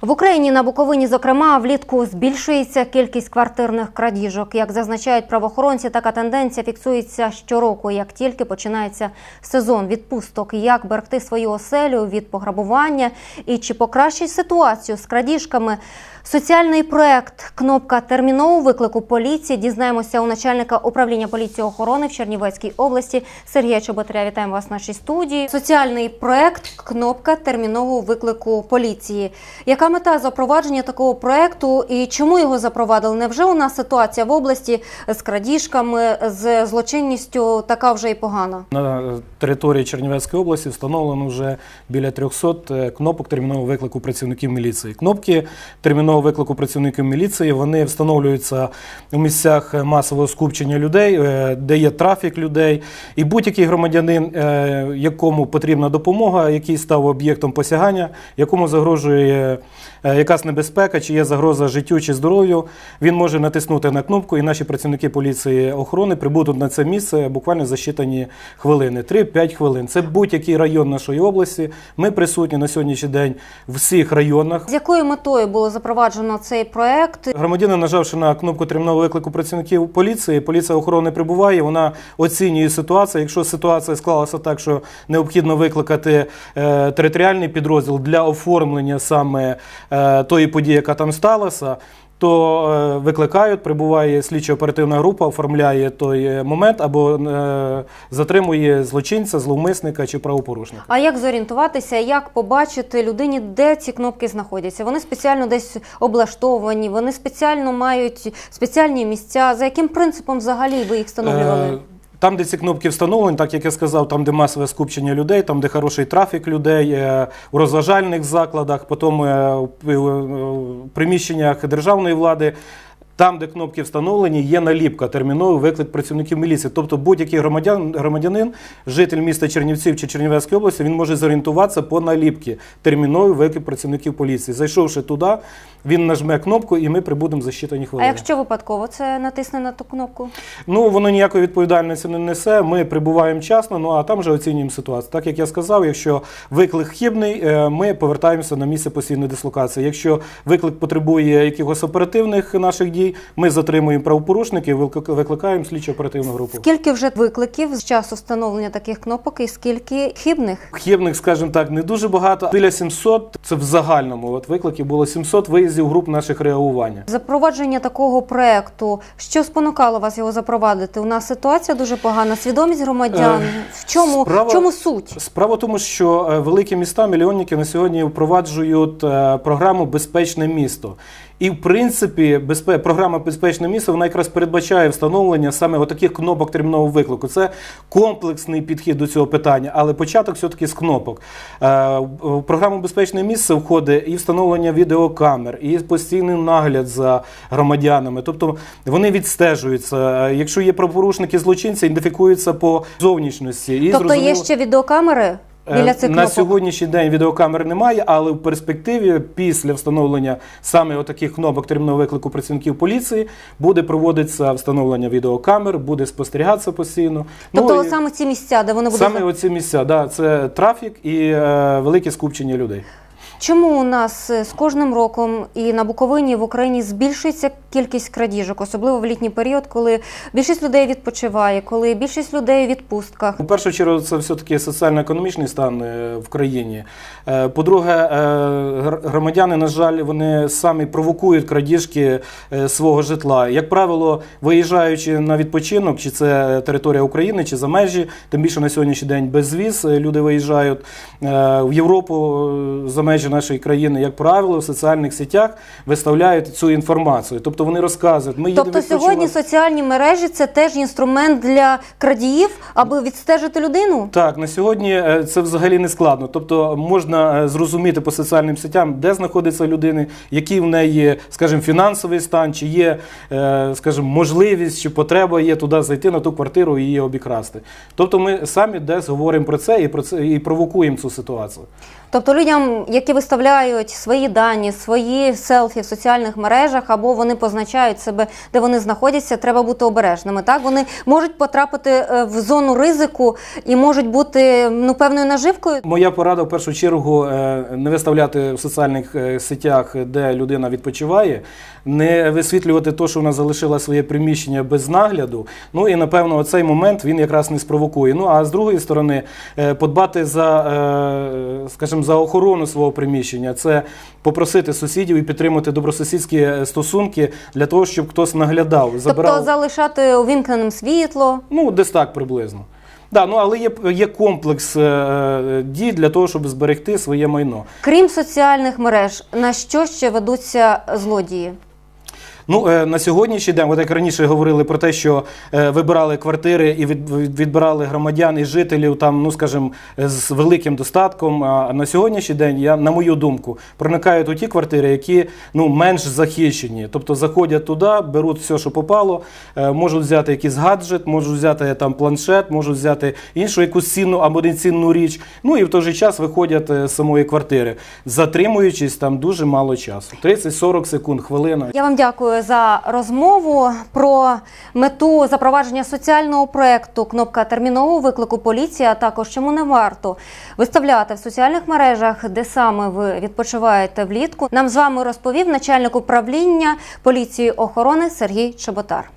В Україні на Буковині, зокрема, влітку збільшується кількість квартирних крадіжок. Як зазначають правоохоронці, така тенденція фіксується щороку, як тільки починається сезон відпусток. Як берегти свою оселю від пограбування і чи покращить ситуацію з крадіжками? Соціальний проект Кнопка термінового виклику поліції. Дізнаємося у начальника управління поліції охорони в Чернівецькій області Сергія Чоботаря. Вітаємо вас в нашій студії. Соціальний проект Кнопка термінового виклику поліції. Яка мета запровадження такого проекту і чому його запровадили? Невже у нас ситуація в області з крадіжками, з злочинністю така вже і погана? На території Чернівецької області встановлено вже біля 300 кнопок термінового виклику працівників міліції. Кнопки термінового виклику працівників міліції вони встановлюються у місцях масового скупчення людей, е, де є трафік людей. І будь-який громадянин, е, якому потрібна допомога, який став об'єктом посягання, якому загрожує е, якась небезпека, чи є загроза життю чи здоров'ю, він може натиснути на кнопку, і наші працівники поліції охорони прибудуть на це місце буквально за щитані хвилини, 3-5 хвилин. Це будь-який район нашої області. Ми присутні на сьогоднішній день в всіх районах. З якою метою було запроваджено цей проект? Громадянин, нажавши на кнопку термінового виклику працівників поліції, поліція охорони прибуває, вона оцінює ситуацію. Якщо ситуація склалася так, що необхідно викликати е, територіальний підрозділ для оформлення саме е, тої події, яка там сталася. То е, викликають, прибуває слідчо-оперативна група, оформляє той е, момент або е, затримує злочинця, зловмисника чи правопорушника. А як зорієнтуватися, як побачити людині, де ці кнопки знаходяться? Вони спеціально десь облаштовані, вони спеціально мають спеціальні місця. За яким принципом взагалі ви їх встановлювали? Е, Там, де ці кнопки встановлені, так як я сказав, там, де масове скупчення людей, там, де хороший трафік людей, е, у розважальних закладах, потім е, в в приміщеннях державної влади. Там, де кнопки встановлені, є наліпка терміновий виклик працівників міліції. Тобто будь-який громадян, громадянин, житель міста Чернівців чи Чернівецької області, він може зорієнтуватися по наліпці терміновий виклик працівників поліції. Зайшовши туди, він нажме кнопку, і ми прибудемо за щитані А якщо випадково це натисне на ту кнопку? Ну, воно ніякої відповідальності не несе. Ми прибуваємо вчасно, ну а там вже оцінюємо ситуацію. Так як я сказав, якщо виклик хибний, е, ми повертаємося на місце постійної дислокації. Якщо виклик потребує якихось оперативних наших дій, ми затримуємо правопорушників, виклик- викликаємо слідчо оперативну групу. Скільки вже викликів з часу встановлення таких кнопок і скільки хибних? Хибних, скажімо так, не дуже багато. Біля 700, це в загальному от викликів було 700 виїздів груп наших реагування. Запровадження такого проекту, що спонукало вас його запровадити? У нас ситуація дуже погана, свідомість громадян. Е, В чому, справа- в чому суть? Справа в тому, що е, великі міста, мільйонники на сьогодні впроваджують е, програму Безпечне місто. І в принципі, безпе... програма Безпечне місто вона якраз передбачає встановлення саме отаких кнопок термінового виклику. Це комплексний підхід до цього питання, але початок все-таки з кнопок. Е, В програму Безпечне місце входить і встановлення відеокамер, і постійний нагляд за громадянами. Тобто вони відстежуються. Е, Якщо є правопорушники злочинці, ідентифікуються по зовнішності. І Тобто є ще відеокамери біля Е, цих На сьогоднішній день відеокамер немає, але в перспективі, після встановлення саме отаких кнопок термінового виклику працівників поліції, буде проводитися встановлення відеокамер, буде спостерігатися постійно. Тобто Ну, саме ці місця, де вони будуть саме оці місця, да, це трафік і е, велике скупчення людей. Чому у нас е, з кожним роком і на Буковині і в Україні збільшується кількість крадіжок, особливо в літній період, коли більшість людей відпочиває, коли більшість людей у відпустках? У першу чергу, це все-таки соціально-економічний стан е, в країні. Е, По-друге, громадяни, на жаль, вони самі провокують крадіжки свого житла. Як правило, виїжджаючи на відпочинок, чи це територія України, чи за межі, тим більше на сьогоднішній день без віз е, люди виїжджають в Європу за межі нашої країни, як правило, в соціальних сетях виставляють цю інформацію. Тобто вони розказують, ми їдемо Тобто сьогодні соціальні мережі це теж інструмент для крадіїв, аби відстежити людину? Так, на сьогодні е, це взагалі не складно. Тобто можна е, зрозуміти по соціальним сетям, де знаходиться людина, який в неї, скажімо, фінансовий стан, чи є, е, скажімо, можливість чи потреба є туди зайти на ту квартиру і її обікрасти. Тобто ми самі десь говоримо про це і про це і провокуємо цю ситуацію. Тобто людям, які виставляють свої дані, свої селфі в соціальних мережах, або вони позначають себе, де вони знаходяться, треба бути обережними. Так вони можуть потрапити е, в зону ризику і можуть бути ну певною наживкою. Моя порада в першу чергу е, не виставляти в соціальних е, сетях, де людина відпочиває, не висвітлювати те, що вона залишила своє приміщення без нагляду. Ну і напевно, цей момент він якраз не спровокує. Ну а з другої сторони, подбати за, е, скажімо, за охорону свого приміщення, це попросити сусідів і підтримати добросусідські е, стосунки для того, щоб хтось наглядав, забирав. Тобто залишати увімкненим світло. Ну, десь так приблизно. Да, ну, але є, є комплекс е, дій для того, щоб зберегти своє майно. Крім соціальних мереж, на що ще ведуться злодії? Ну, е, на сьогоднішній день, от як раніше говорили про те, що е, вибирали квартири і від, від- відбирали громадян і жителів, там, ну скажімо, з великим достатком. А на сьогоднішній день, я, на мою думку, проникають у ті квартири, які ну, менш захищені. Тобто заходять туди, беруть все, що попало, е, можуть взяти якийсь гаджет, можуть взяти там планшет, можуть взяти іншу якусь цінну або нецінну річ. Ну і в той же час виходять з самої квартири, затримуючись там дуже мало часу. 30-40 секунд, хвилина. Я вам за розмову про мету запровадження соціального проекту кнопка термінового виклику поліції, а також чому не варто виставляти в соціальних мережах, де саме ви відпочиваєте влітку. Нам з вами розповів начальник управління поліції охорони Сергій Чеботар.